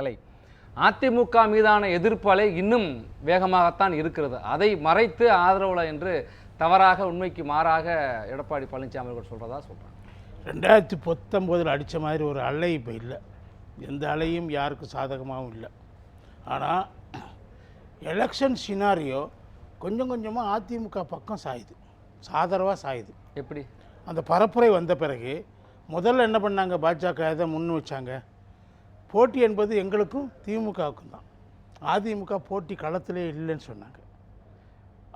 கலை அதிமுக மீதான எதிர்ப்பு அலை இன்னும் வேகமாகத்தான் இருக்கிறது. அதை மறைத்து ஆதரவுல என்று தவறாக உண்மைக்கு மாறாக எடப்பாடி பழனிசாமி அவர்கள் சொல்றதா சொல்றாங்க. ரெண்டாயிரத்தி பத்தொம்போதில் அடித்த மாதிரி ஒரு அலை இப்போ இல்லை. எந்த அலையும் யாருக்கும் சாதகமாகவும் இல்லை. ஆனால் எலெக்ஷன் சினாரியோ கொஞ்சம் கொஞ்சமாக அதிமுக பக்கம் சாயுது. சாதரவாக சாயுது. எப்படி? அந்த பரப்புரை வந்த பிறகு முதல்ல என்ன பண்ணாங்க? பாஜக எதை முன் வச்சாங்க? போட்டி என்பது எங்களுக்கும் திமுகவுக்கும் தான் அதிமுக போட்டி களத்திலே இல்லைன்னு சொன்னாங்க.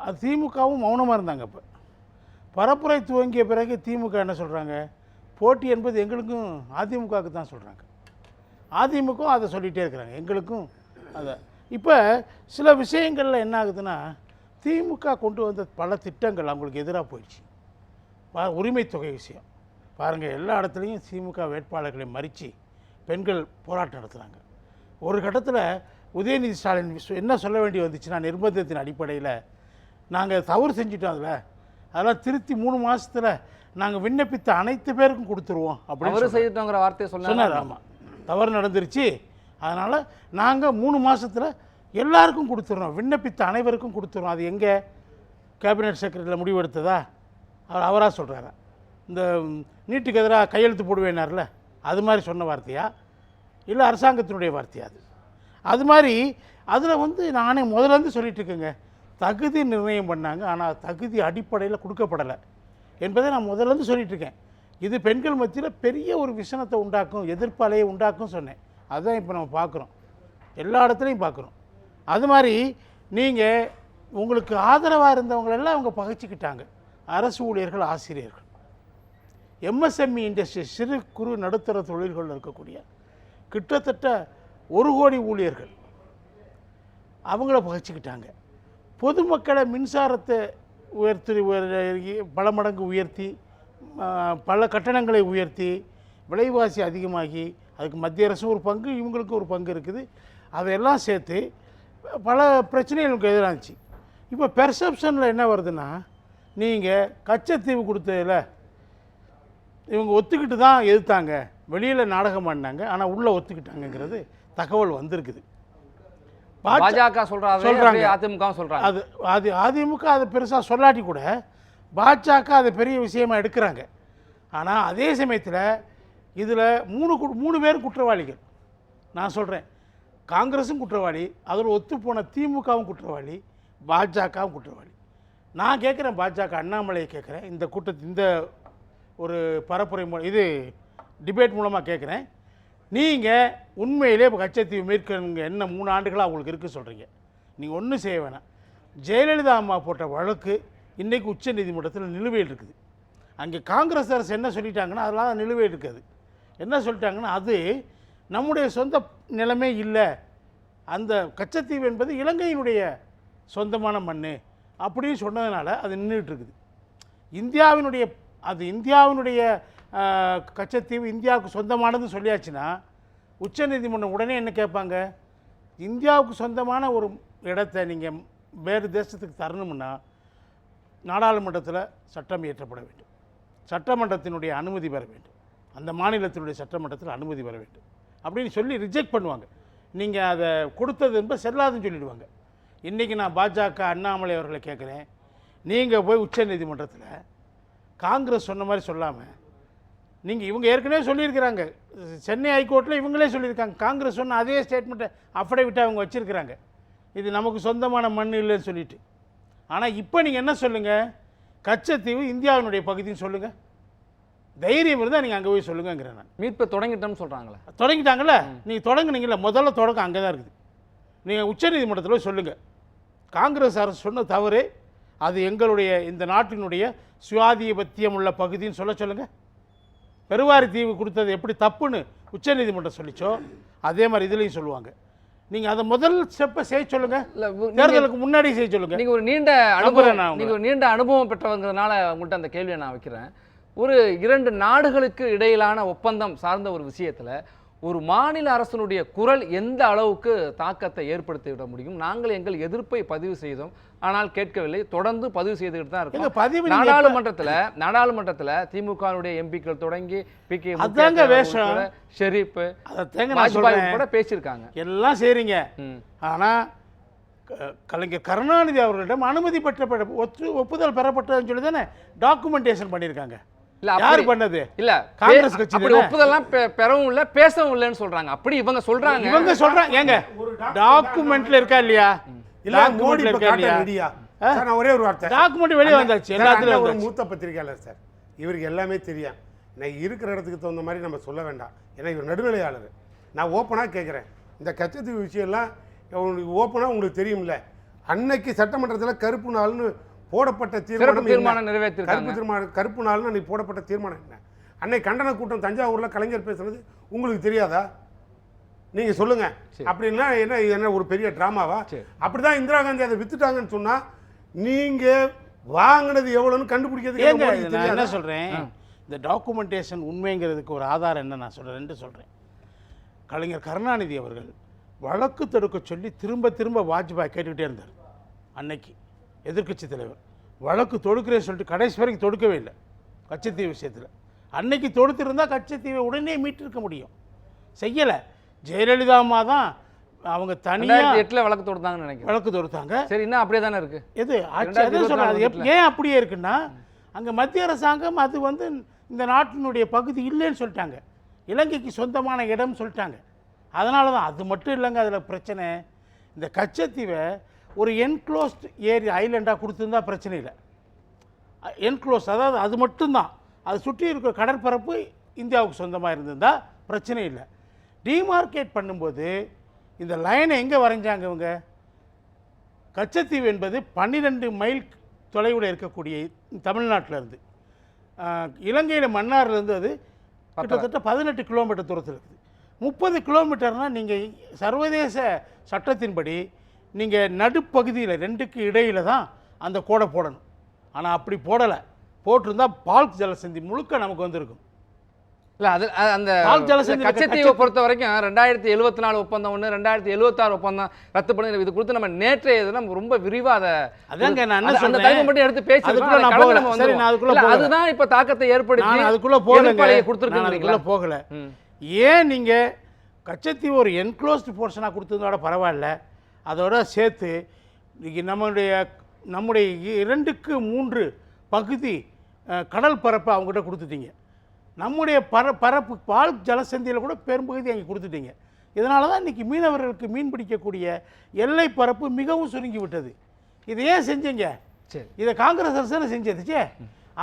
அது திமுகவும் மௌனமாக இருந்தாங்க இப்போ பரப்புரை துவங்கிய பிறகு திமுக என்ன சொல்கிறாங்க போட்டி என்பது எங்களுக்கும் அதிமுகவுக்கு தான் சொல்கிறாங்க அதிமுக அதை சொல்லிகிட்டே இருக்கிறாங்க. எங்களுக்கும் அதை. இப்போ சில விஷயங்களில் என்ன ஆகுதுன்னா திமுக கொண்டு வந்த பல திட்டங்கள் அவங்களுக்கு எதிராக போயிடுச்சு. உரிமை தொகை விஷயம். பாருங்கள் எல்லா இடத்துலையும் திமுக வேட்பாளர்களை மறித்து பெண்கள் போராட்டம் நடத்துகிறாங்க ஒரு கட்டத்தில் உதயநிதி ஸ்டாலின் என்ன சொல்ல வேண்டி வந்துச்சுன்னா நிர்பந்தத்தின் அடிப்படையில் நாங்கள் தவறு செஞ்சிட்டோம் அதில். அதெல்லாம் திருத்தி மூணு மாசத்துல நாங்கள் விண்ணப்பித்த அனைத்து பேருக்கும் கொடுத்துருவோம் அப்படின்னு செய்துட்டோங்கிற வார்த்தையை சொன்னார்? ஆமாம் தவறு நடந்துருச்சு. அதனால் நாங்கள் மூணு மாசத்துல எல்லாருக்கும் கொடுத்துட்றோம் விண்ணப்பித்த அனைவருக்கும் கொடுத்துறோம். அது எங்கே? கேபினட் செக்ரட்டரியில் முடிவெடுத்ததா? அவர் அவராக சொல்கிறாரா இந்த நீட்டுக்கு எதிராக கையெழுத்து போடுவேனார்ல அது மாதிரி சொன்ன வார்த்தையா? இல்லை அரசாங்கத்தினுடைய வார்த்தையா அது? அது மாதிரி அதில் வந்து நானே முதலேருந்து சொல்லிகிட்ருக்கேங்க தகுதி நிர்ணயம் பண்ணாங்க. ஆனால் தகுதி அடிப்படையில் கொடுக்கப்படலை என்பதை நான் முதலேருந்து சொல்லிகிட்ருக்கேன் இருக்கேன். இது பெண்கள் மத்தியில் பெரிய ஒரு விஷனத்தை உண்டாக்கும் எதிர்ப்பாலையை உண்டாக்கும் சொன்னேன். அதுதான் இப்போ நம்ம பார்க்குறோம் எல்லா இடத்துலையும் பார்க்குறோம் அது மாதிரி நீங்கள் உங்களுக்கு ஆதரவாக இருந்தவங்களெல்லாம் அவங்க பகைச்சிக்கிட்டாங்க. அரசு ஊழியர்கள் ஆசிரியர்கள். எம்எஸ்எம்இ இண்டஸ்ட்ரி சிறு குறு நடுத்தர தொழில்களில் இருக்கக்கூடிய கிட்டத்தட்ட ஒரு கோடி ஊழியர்கள். அவங்கள பகைச்சிக்கிட்டாங்க. பொதுமக்களை மின்சாரத்தை உயர்த்தி பல மடங்கு உயர்த்தி பல கட்டணங்களை உயர்த்தி விலைவாசி அதிகமாகி அதுக்கு மத்திய அரசும் ஒரு பங்கு இவங்களுக்கும் ஒரு பங்கு இருக்குது. அதையெல்லாம் சேர்த்து பல பிரச்சனைகளுக்கு எதிராக இருந்துச்சு இப்போ பெர்செப்ஷனில் என்ன வருதுன்னா நீங்கள் கச்சத்தீவு கொடுத்ததில் இவங்க ஒத்துக்கிட்டு தான் எதிர்த்தாங்க. வெளியில் நாடகம் ஆடினாங்க. ஆனால் உள்ளே ஒத்துக்கிட்டாங்கங்கிறது தகவல் வந்திருக்குது. பாஜ- பாஜக சொல்றாங்க சொல்றாங்க. அதிமுக சொல்றாங்க. அது அது அதிமுக அதை பெருசாக சொல்லாட்டி கூட பாஜக அதை பெரிய விஷயமா எடுக்கிறாங்க. ஆனால் அதே சமயத்தில் இதில் மூணு மூணு பேரும் குற்றவாளிகள். நான் சொல்கிறேன் காங்கிரஸும் குற்றவாளி அதில் ஒத்துப்போன திமுகவும் குற்றவாளி பாஜகவும் குற்றவாளி. நான் கேட்குறேன் பாஜக அண்ணாமலையை கேட்குறேன். இந்த கூட்டத்து இந்த ஒரு பரப்புரை மூலம் இது டிபேட் மூலமாக கேட்குறேன் நீங்கள் உண்மையிலே இப்போ கச்சத்தீவு மீட்கணுங்க என்ன மூணு ஆண்டுகளாக உங்களுக்கு இருக்குது சொல்கிறீங்க நீங்கள் ஒன்றும் செய்ய வேணாம். ஜெயலலிதா அம்மா போட்ட வழக்கு இன்றைக்கு உச்ச நீதிமன்றத்தில் நிலுவையில் இருக்குது. அங்கே காங்கிரஸ் அரசு என்ன சொல்லிட்டாங்கன்னா அதெல்லாம் நிலுவையில் இருக்காது என்ன சொல்லிட்டாங்கன்னா அது நம்முடைய சொந்த நிலமே இல்லை. அந்த கச்சத்தீவு என்பது இலங்கையினுடைய சொந்தமான மண் அப்படின்னு சொன்னதுனால அது நின்றுட்டு இருக்குது. இந்தியாவினுடைய அது இந்தியாவினுடைய கச்சத்தீவு இந்தியாவுக்கு சொந்தமானதுன்னு சொல்லியாச்சுன்னா உச்சநீதிமன்றம் உடனே என்ன கேட்பாங்க? இந்தியாவுக்கு சொந்தமான ஒரு இடத்தை நீங்கள் வேறு தேசத்துக்கு தரணும்னா நாடாளுமன்றத்தில் சட்டம் இயற்றப்பட வேண்டும். சட்டமன்றத்தினுடைய அனுமதி பெற வேண்டும். அந்த மாநிலத்தினுடைய சட்டமன்றத்தில் அனுமதி பெற வேண்டும். அப்படின்னு சொல்லி ரிஜெக்ட் பண்ணுவாங்க. நீங்கள் அதை கொடுத்தது என்பது செல்லாதுன்னு சொல்லிடுவாங்க. இன்றைக்கி நான் பாஜக அண்ணாமலை அவர்களை கேட்குறேன். நீங்கள் போய் உச்சநீதிமன்றத்தில் காங்கிரஸ் சொன்ன மாதிரி சொல்லாமல் நீங்கள் இவங்க ஏற்கனவே சொல்லியிருக்கிறாங்க. சென்னை ஹைகோர்ட்டில் இவங்களே சொல்லியிருக்காங்க. காங்கிரஸ் சொன்ன அதே ஸ்டேட்மெண்ட்டை அஃபிடவிட்டை அவங்க வச்சுருக்கிறாங்க. இது நமக்கு சொந்தமான மண் இல்லைன்னு சொல்லிட்டு. ஆனால் இப்போ நீங்கள் என்ன சொல்லுங்கள் கச்சத்தீவு இந்தியாவினுடைய பகுதின்னு சொல்லுங்கள் தைரியம் இருந்தால் நீங்கள் அங்கே போய் சொல்லுங்கங்கிறேன் நான். மீட்பு தொடங்கிட்டோம்னு சொல்றாங்களே. தொடங்கிட்டாங்கல்ல நீங்கள் தொடங்குனீங்கல்ல முதல்ல தொடக்கம் அங்கே தான் இருக்குது நீங்கள் உச்சநீதிமன்றத்தில் போய் சொல்லுங்கள் காங்கிரஸ் அரசு சொன்ன தவறு அது எங்களுடைய இந்த நாட்டினுடைய சுயாதிபத்தியம் உள்ள பகுதின்னு சொல்ல சொல்லுங்கள் பெருவாரி தீவு கொடுத்தது எப்படி தப்புன்னு உச்சநீதிமன்றம் சொல்லிச்சோ அதே மாதிரி இதுலேயும் சொல்லுவாங்க. நீங்கள் அதை முதல் ஸ்டெப்பை செய்ய நீங்க- தேர்தலுக்கு முன்னாடி செய்ய சொல்லுங்கள் நீங்க ஒரு நீண்ட அனுபவம். நீங்க ஒரு நீண்ட அனுபவம் பெற்றவங்கிறதுனால உங்கள்கிட்ட அந்த கேள்வியை நான் வைக்கிறேன். ஒரு இரண்டு நாடுகளுக்கு இடையிலான ஒப்பந்தம் சார்ந்த ஒரு விஷயத்துல ஒரு மாநில அரசனுடைய குரல் எந்த அளவுக்கு தாக்கத்தை ஏற்படுத்தி விட முடியும்? நாங்கள் எங்கள் எதிர்ப்பை பதிவு செய்தோம். ஆனால் கேட்கவில்லை. தொடர்ந்து பதிவு செய்துக்கிட்டு தான் இருக்கோம். பதிவு நாடாளுமன்றத்துல நாடாளுமன்றத்துல திமுகவுடைய எம்பிக்கள் தொடங்கி பி கே அதாங்க வேஷம். ஷெரீப் அதை தேங்க நான் வாஜ்பாய் சொல்றேன். கூட பேசியிருக்காங்க. எல்லாம் செய்றீங்க ம். ஆனா க- கலைஞர் கருணாநிதி அவர்களிடம் அனுமதி பெற்ற ஒத்து ஒப்புதல் பெறப்பட்டதுன்னு சொல்லி தானே டாக்குமெண்டேஷன் பண்ணியிருக்காங்க. இல்ல யார் பண்ணது? இல்ல காங்கிரஸ் கட்சி அப்படி? ஒப்புதெல்லாம் பெறவும் இல்ல பேசவும் இல்லைன்னு சொல்றாங்க. அப்படி இவங்க சொல்றாங்க. இவங்க சொல்றாங்க. ஏங்க டாக்குமெண்ட்ல இருக்கா இல்லையா? இல்ல மோடி சார் நான் ஒரே ஒரு வார்த்தை. டாக்குமெண்ட் வெளியே வந்தாச்சு சார், எல்லாத்துலயும் அண்ணா ஒரு வந்தாச்சு. மூத்த பத்திரிகையாளர் சார். இவருக்கு எல்லாமே தெரியும். நான் இருக்கிற இடத்துக்கு தகுந்த மாதிரி நம்ம சொல்ல வேண்டாம். ஏன்னா இவர் நடுநிலையாளர். நான் ஓப்பனாக கேட்குறேன் இந்த கச்சத்தீவு விஷயம்லாம் ஓப்பனாக உங்களுக்கு தெரியும்ல. அன்னைக்கு சட்டமன்றத்தில் கருப்பு நாள்னு போடப்பட்ட தீர்மானம் தீர்மானம்? நிறைவேற்றிருக்காங்க. கருப்பு தீர்மானம் கருப்பு நாள்னு அன்னைக்கு போடப்பட்ட தீர்மானம் என்ன? அன்னைக்கு கண்டன கூட்டம் தஞ்சாவூர்ல கலைஞர் பேசுனது உங்களுக்கு தெரியாதா? நீங்க சொல்லுங்க. அப்படின்னா என்ன இது என்ன ஒரு பெரிய டிராமாவா? சரி. அப்படிதான் இந்திரா காந்தி அதை வித்துட்டாங்கன்னு சொன்னா நீங்க வாங்கினது ஏங்க மோடிக்கு நான் என்ன? சொல்றேன்? இந்த டாக்குமெண்டேஷன் உண்மைங்கிறதுக்கு ஒரு ஆதாரம் என்ன நான் சொல்றேன்? ரெண்டு சொல்றேன். கலைஞர் கருணாநிதி அவர்கள் வழக்கு தொடுக்க சொல்லி திரும்ப திரும்ப வாஜ்பாய் கேட்டுக்கிட்டே இருந்தார். அன்னைக்கு எதிர்க்கட்சி தலைவர். வழக்கு தொடுக்கிறேன்னு சொல்லிட்டு கடைசி வரைக்கும் தொடுக்கவே இல்லை. கச்சத்தீவு விஷயத்தில். அன்னைக்கு தொடுத்திருந்தா கச்சத்தீவை உடனே மீட்டிருக்க முடியும். செய்யலை. ஜெயலலிதா அம்மா தான் அவங்க தனியாக எட்டுல வழக்கு தொடுத்தாங்கன்னு நினைக்கிறேன். வழக்கு தொடுத்தாங்க. சரி இன்னும் அப்படியே தானே இருக்கு? எது ஆட்சி இருபத்தி எப்- ஏன் அப்படியே இருக்குன்னா அங்கே மத்திய அரசாங்கம் அது வந்து இந்த நாட்டினுடைய பகுதி இல்லைன்னு சொல்லிட்டாங்க. இலங்கைக்கு சொந்தமான இடம் சொல்லிட்டாங்க. அதனால தான் அது மட்டும் இல்லைங்க அதில் பிரச்சனை. இந்த கச்சத்தீவை ஒரு என்க்ளோஸ்ட் ஏரி ஐலண்டாக கொடுத்துருந்தா பிரச்சனை இல்லை. என்க்ளோஸ் அதாவது அது மட்டும்தான். அது சுற்றி இருக்கிற கடற்பரப்பு இந்தியாவுக்கு சொந்தமாக இருந்திருந்தா பிரச்சனை இல்லை. டிமார்க்கேட் பண்ணும்போது இந்த லைனை எங்கே வரைஞ்சாங்க இவங்க? கச்சத்தீவு என்பது பன்னிரெண்டு மைல் தொலைவில் இருக்கக்கூடிய தமிழ்நாட்டில் இருந்து. இலங்கையில் மன்னார்லேருந்து அது கிட்டத்தட்ட பதினெட்டு கிலோமீட்டர் தூரத்தில் இருக்குது முப்பது கிலோமீட்டர்னால் நீங்கள் சர்வதேச சட்டத்தின்படி நீங்கள் நடுப்பகுதியில் ரெண்டுக்கு இடையில தான் அந்த கோடை போடணும். ஆனால் அப்படி போடலை. போட்டிருந்தா பால்க் ஜலசந்தி முழுக்க நமக்கு வந்திருக்கும். இல்ல அது அந்த கச்சத்தீவை பொறுத்த வரைக்கும் ரெண்டாயிரத்தி எழுபத்தி நாலு ஒப்பந்தம் ஒன்று ரெண்டாயிரத்தி எழுபத்தாறு ஒப்பந்தம் ரத்து பண்ணி இது குறித்து நம்ம நேற்றைய தினம் ரொம்ப விரிவா அதை அதாங்க நான் அந்த-? தலைமை மட்டும் எடுத்து பேசி போகல. போகல. அதுதான் இப்ப தாக்கத்தை ஏற்படுத்தி அதுக்குள்ளே நான் கொடுத்துருக்கீங்களா போகலை. ஏன் நீங்கள் கச்சத்தீவு ஒரு என்க்ளோஸ்டு போர்ஷனாக கொடுத்ததோட பரவாயில்ல. அதோட சேர்த்து நம்மளுடைய நம்முடைய இரண்டுக்கு மூன்று பகுதி கடல் பரப்பை அவங்ககிட்ட கொடுத்துட்டீங்க. நம்முடைய பர பரப்பு பால் ஜலசந்தியில் கூட பெரும்பகுதி அங்கே கொடுத்துட்டீங்க. இதனால தான் இன்றைக்கி மீனவர்களுக்கு மீன் பிடிக்கக்கூடிய எல்லை பரப்பு மிகவும் சுருங்கி விட்டது. இதை ஏன் செஞ்சீங்க? சரி. இதை காங்கிரஸ் அரசு செஞ்சதுச்சே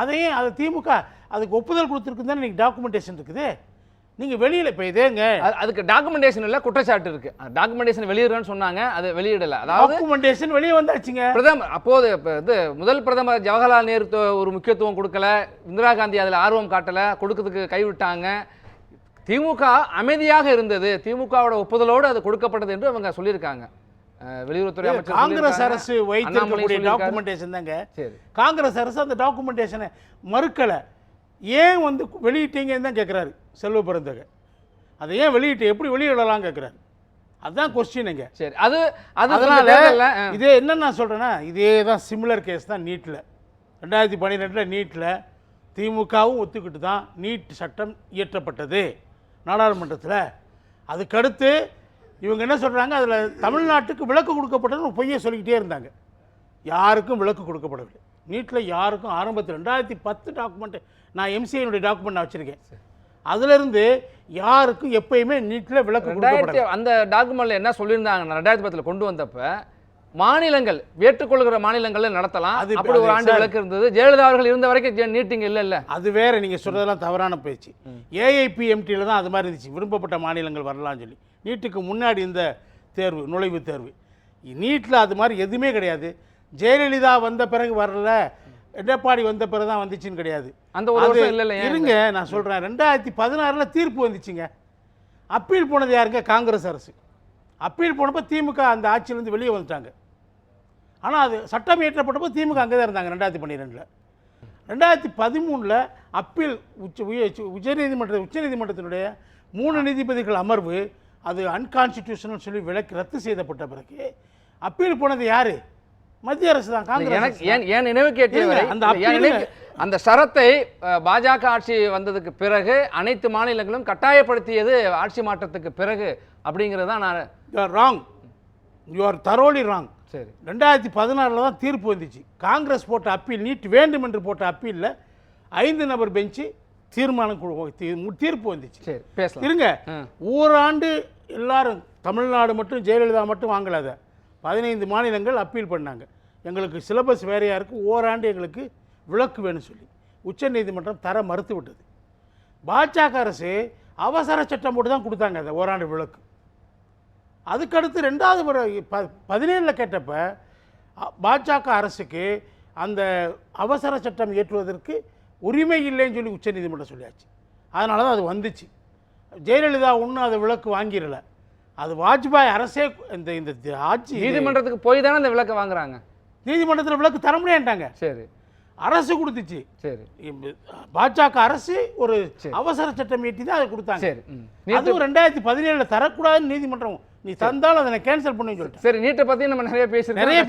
அதையும் அதை திமுக அதுக்கு ஒப்புதல் கொடுத்துருக்கு தானே இன்னைக்கு டாக்குமெண்டேஷன் இருக்குது. நீங்கள் வெளியில் இப்போ இதேங்க. அது- அதுக்கு டாக்குமெண்டேஷன் இல்ல குற்றச்சாட்டு இருக்கு. டாக்குமெண்டேஷன் வெளியிடுறேன்னு சொன்னாங்க அது வெளியிடல. அதாவது டாக்குமெண்டேஷன் வெளியே வந்தாச்சுங்க. பிரதமர் அப்போது இப்ப இது முதல் பிரதமர் ஜவஹர்லால் நேரு ஒரு முக்கியத்துவம் கொடுக்கல இந்திரா காந்தி அதில் ஆர்வம் காட்டல கொடுக்கறதுக்கு கைவிட்டாங்க. திமுக அமைதியாக இருந்தது. திமுகவோட ஒப்புதலோடு அது கொடுக்கப்பட்டது என்று அவங்க சொல்லியிருக்காங்க. வெளியுறவுத்துறை அமைச்சர் காங்கிரஸ். அரசு வைத்திருக்கக்கூடிய. டாக்குமெண்டேஷன் தாங்க. சரி. காங்கிரஸ் அரசு அந்த டாக்குமெண்டேஷனை மறுக்கலை. ஏன் வந்து வெளியிட்டீங்கன்னு தான் கேட்குறாரு செல்வ பிறந்தக அதை ஏன் வெளியிட்டு எப்படி வெளியிடலாம் கேட்குறாரு அதுதான் கொஸ்டினுங்க சரி அது அது அதனால இதே என்ன நான் சொல்கிறேன்னா இதே தான் சிமிலர் கேஸ் தான் நீட்டில் ரெண்டாயிரத்தி பன்னிரெண்டில் நீட்டில் திமுகவும் ஒத்துக்கிட்டு தான் நீட் சட்டம் இயற்றப்பட்டது நாடாளுமன்றத்தில். அதுக்கடுத்து இவங்க என்ன சொல்கிறாங்க அதில் தமிழ்நாட்டுக்கு விலக்கு கொடுக்கப்பட்டதுன்னு பொய்யை சொல்லிக்கிட்டே இருந்தாங்க. யாருக்கும் விலக்கு கொடுக்கப்படவில்லை. நீட்டில் யாருக்கும் ஆரம்பத்தில் ரெண்டாயிரத்தி பத்து டாக்குமெண்ட் நான் எம்சிஐனுடைய டாக்குமெண்ட் நான் வச்சுருக்கேன். அதிலிருந்து யாருக்கும் எப்பயுமே நீட்டில் கொடுக்கப்படவில்லை ரெண்டாயிரத்தி அந்த டாக்குமெண்ட்ல என்ன சொல்லியிருந்தாங்க ரெண்டாயிரத்தி பத்துல கொண்டு வந்தப்ப மாநிலங்கள் ஏற்றுக்கொள்கிற மாநிலங்கள்ல நடத்தலாம். அது- அப்படி ஒரு ஆண்டு சார். விலக்கு இருந்தது. ஜெயலலிதா அவர்கள் இருந்த வரைக்கும் நீட்டிங் இல்ல இல்ல. அது வேற நீங்க சொல்றதெல்லாம் தவறான பேச்சு. ஏஐபிஎம்டியில் தான் அது மாதிரி இருந்துச்சு. விரும்பப்பட்ட மாநிலங்கள் வரலாம்னு சொல்லி. நீட்டுக்கு முன்னாடி இந்த தேர்வு நுழைவுத் தேர்வு. நீட்டில் அது மாதிரி எதுவுமே கிடையாது. ஜெயலலிதா வந்த பிறகு வரல. எடப்பாடி வந்த பிறகு தான் வந்துச்சுன்னு கிடையாது. அந்த ஒரு இருங்க நான் சொல்றேன். ரெண்டாயிரத்தி பதினாறுல தீர்ப்பு வந்துச்சுங்க. அப்பீல் போனது யாருங்க? காங்கிரஸ் அரசு. அப்பீல் போனப்போ திமுக அந்த ஆட்சியிலேருந்து வெளியே வந்துட்டாங்க. ஆனால் அது சட்டம் இயற்றப்பட்டப்போ திமுக அங்கே தான் இருந்தாங்க ரெண்டாயிரத்தி பன்னிரெண்டில். ரெண்டாயிரத்தி பதிமூணில் அப்பீல் உச்ச- உச்சநீதிமன்ற உச்சநீதிமன்றத்தினுடைய மூணு நீதிபதிகள் அமர்வு அது அன்கான்ஸ்டிடியூஷனல் சொல்லி விலக்கு ரத்து செய்யப்பட்ட பிறகு அப்பீல் போனது யாரு? மத்திய அரசு தான் காங்கிரஸ் எனக்கு. ஏன் ஏன் நினைவு வரை அந்த அந்த சரத்தை பாஜக ஆட்சி வந்ததுக்கு பிறகு அனைத்து மாநிலங்களும் கட்டாயப்படுத்தியது ஆட்சி மாற்றத்துக்கு பிறகு அப்படிங்கிறது தான் நான் wrong you are thoroughly wrong சரி. ரெண்டாயிரத்தி பதினாறில் தான் தீர்ப்பு வந்துச்சு. காங்கிரஸ் போட்ட அப்பீல் நீட் வேண்டும் என்று போட்ட அப்பீலில் ஐந்து நபர் பெஞ்சு தீர்மானம் தீர்ப்பு வந்துச்சு. சரி பேசலாம். இருங்க. ஓராண்டு எல்லாரும் தமிழ்நாடு மட்டும் ஜெயலலிதா மட்டும் வாங்கல அதை. பதினைந்து மாநிலங்கள் அப்பீல் பண்ணாங்க. எங்களுக்கு சிலபஸ் வேறையாக இருக்குது ஓராண்டு எங்களுக்கு விளக்கு வேணும் சொல்லி. உச்சநீதிமன்றம் தர மறுத்து விட்டது. பாஜக அரசு அவசர சட்டம் போட்டு தான் கொடுத்தாங்க அந்த ஓராண்டு விளக்கு. அதுக்கடுத்து ரெண்டாவது முறை ப பதினேழில் கேட்டப்ப பாஜக அரசுக்கு அந்த அவசர சட்டம் இயற்றுவதற்கு உரிமை இல்லைன்னு சொல்லி உச்சநீதிமன்றம் சொல்லியாச்சு. அதனால தான் அது வந்துச்சு. ஜெயலலிதா ஒன்றும் அதை விளக்கு வாங்கிடல. அது வாஜ்பாய் அரசே இந்த இந்த ஆட்சி நீதிமன்றத்துக்கு போய் தானே இந்த விளக்க வாங்குறாங்க? நீதிமன்றத்தில் விலக்கு தர முடியாட்டாங்க. சரி. அரசு கொடுத்துச்சு. சரி. பாஜக அரசு ஒரு சரி. அவசர சட்டம் இயற்றி தான் அதை கொடுத்தாங்க. சரி. அதுவும் ரெண்டாயிரத்தி பதினேழுல தரக்கூடாதுன்னு நீதிமன்றம் நீ தந்தாலும் அதை கேன்சல் பண்ணி சொல்லிட்டேன் சரி நீட்டை பத்தி நம்ம நிறைய பேசியிருக்கோம். நிறைய